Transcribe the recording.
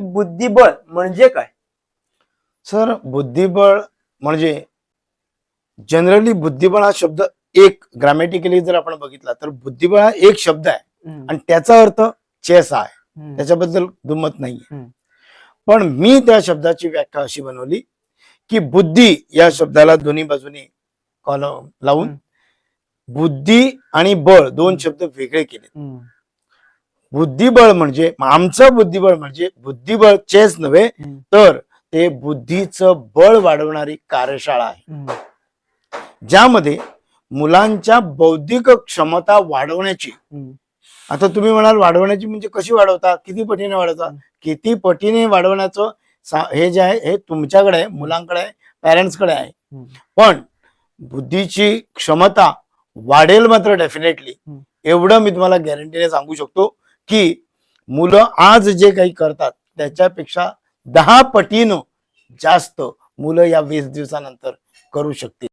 बुद्धिबळ म्हणजे काय सर बुद्धिबळ म्हणजे जनरली बुद्धिबळ हा शब्द एक ग्रामॅटिकली जर आपण बघितला तर बुद्धिबळ हा एक शब्द आहे आणि त्याचा अर्थ चेस आहे. त्याच्याबद्दल दुमत नाहीये. पण मी त्या शब्दाची व्याख्या अशी बनवली की बुद्धी या शब्दाला दोन्ही बाजूने कॉलम लावून. बुद्धी आणि बळ दोन शब्द वेगळे केले. बुद्धिबळ म्हणजे आमचं बुद्धिबळ म्हणजे बुद्धिबळ चेस नव्हे. तर ते बुद्धीचं बळ वाढवणारी कार्यशाळा आहे. ज्यामध्ये मुलांच्या बौद्धिक क्षमता वाढवण्याची. आता तुम्ही म्हणाल वाढवण्याची म्हणजे कशी वाढवता किती पटीने वाढवता. किती पटीने वाढवण्याचं हे जे आहे हे तुमच्याकडे आहे मुलांकडे आहे पॅरेंट्सकडे आहे. पण बुद्धीची क्षमता वाढेल मात्र डेफिनेटली. एवढं मी तुम्हाला गॅरंटीने सांगू शकतो की मुलं आज जे काही करतात त्याच्यापेक्षा दहा पटीनं जास्त मुलं या वीस दिवसानंतर करू शकतील.